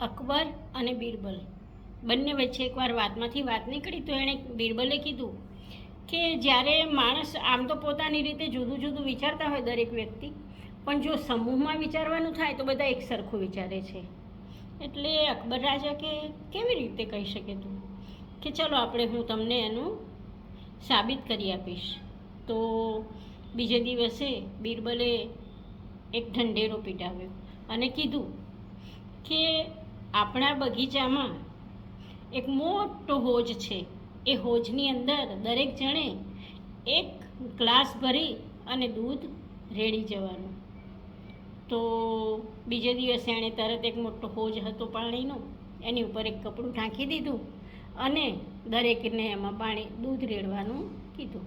અકબર અને બિરબલ. બંને વચ્ચે એકવાર વાતમાંથી વાત નીકળી તો એણે બિરબલે કીધું કે જ્યારે માણસ આમ તો પોતાની રીતે જુદું જુદું વિચારતા હોય દરેક વ્યક્તિ, પણ જો સમૂહમાં વિચારવાનું થાય તો બધા એક સરખું વિચારે છે. એટલે અકબર રાજા કે, કેવી રીતે કહી શકે તું? કે ચલો આપણે હું તમને એનું સાબિત કરી આપીશ. તો બીજે દિવસે બિરબલે એક ઢંઢેરો પીટાવ્યો અને કીધું કે આપણા બગીચામાં એક મોટો હોજ છે. એ હોજની અંદર દરેક જણે એક ગ્લાસ ભરી અને દૂધ રેડી જવાનું. તો બીજે દિવસે એણે તરત એક મોટો હોજ હતો પાણીનો, એની ઉપર એક કપડું ઢાંકી દીધું અને દરેકને એમાં પાણી, દૂધ રેડવાનું કીધું.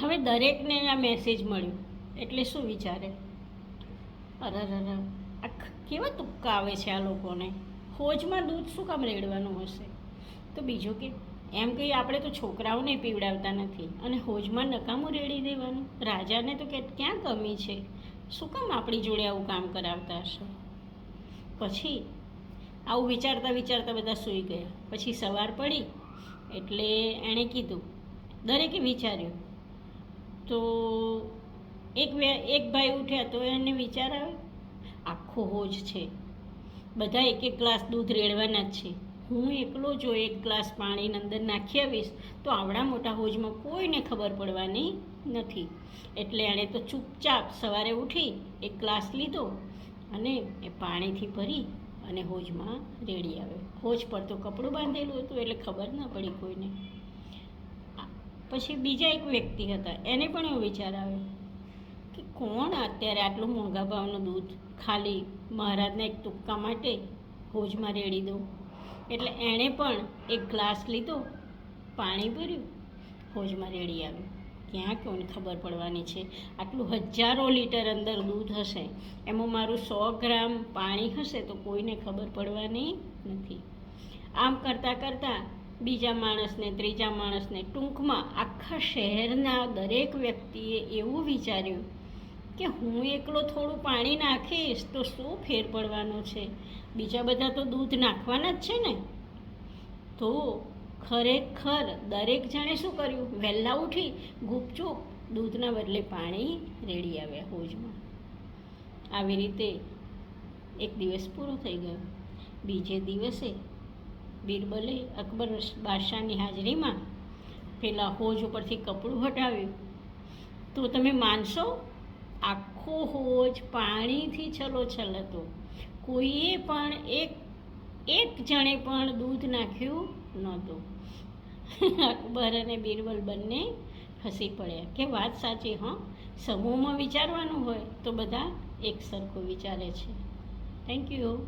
હવે દરેકને આ મેસેજ મળ્યો. એટલે શું વિચારે? અરર કેવા તુક્કા આવે છે આ લોકોને? હોજમાં દૂધ શું કામ રેડવાનું હશે? તો બીજું કે, એમ કહીએ આપણે તો છોકરાઓને પીવડાવતા નથી અને હોજમાં નકામું રેડી દેવાનું. રાજાને તો કે, ક્યાં કમી છે? શું કામ આપણી જોડે આવું કામ કરાવતા હશે? પછી આવું વિચારતા વિચારતા બધા સૂઈ ગયા. પછી સવાર પડી એટલે એણે કીધું, દરેકે વિચાર્યું, તો એક એક ભાઈ ઉઠ્યા તો એને વિચાર આવ્યો આખો હોજ છે. બધા એક એક ગ્લાસ દૂધ રેડવાના જ છે. હું એકલો જો એક ગ્લાસ પાણીની અંદર નાખી આવીશ, તો આવડા મોટા હોજમાં કોઈને ખબર પડવાની નથી. એટલે એણે તો ચૂપચાપ સવારે ઉઠી એક ગ્લાસ લીધો અને એ પાણીથી ભરી અને હોજમાં રેડી આવ્યો. હોજ પર તો કપડું બાંધેલું હતું એટલે ખબર ન પડી કોઈને. પછી બીજા એક વ્યક્તિ હતા, એને પણ એવો વિચાર આવ્યો કે કોણ અત્યારે આટલું મોંઘા ભાવનું દૂધ ખાલી મહારાજના એક તુક્કા માટે હોજમાં રેડી દઉં. એટલે એણે પણ એક ગ્લાસ લીધો, પાણી ભર્યું, હોજમાં રેડી આવ્યું. ક્યાં કોને ખબર પડવાની છે? આટલું હજારો લીટર અંદર દૂધ હશે, એમાં મારું સો ગ્રામ પાણી હશે તો કોઈને ખબર પડવાની નથી. આમ કરતાં કરતાં બીજા માણસને, ત્રીજા માણસને ટૂંકમાં આખા શહેરના દરેક વ્યક્તિએ એવું વિચાર્યું કે હું એકલો થોડું પાણી નાખીશ તો શું ફેર પડવાનો છે? બીજા બધા તો દૂધ નાખવાના જ છે ને. તો ખરેખર દરેક જણે શું કર્યું? વહેલા ઉઠી ગુપચુપ દૂધના બદલે પાણી રેડી આવ્યા હોજમાં. આવી રીતે એક દિવસ પૂરો થઈ ગયો. બીજે દિવસે બિરબલે અકબર બાદશાહની હાજરીમાં પેલા હોજ ઉપરથી કપડું હટાવ્યું. તો તમે માનશો આખો હોજ પાણીથી છલોછલ હતો. કોઈએ પણ એક એક જણે પણ દૂધ નાખ્યું નહોતું. અકબર અને બિરબલ બંને હસી પડ્યા. કે વાત સાચી હં, સમૂહમાં વિચારવાનું હોય તો બધા એક સરખું વિચારે છે. Thank you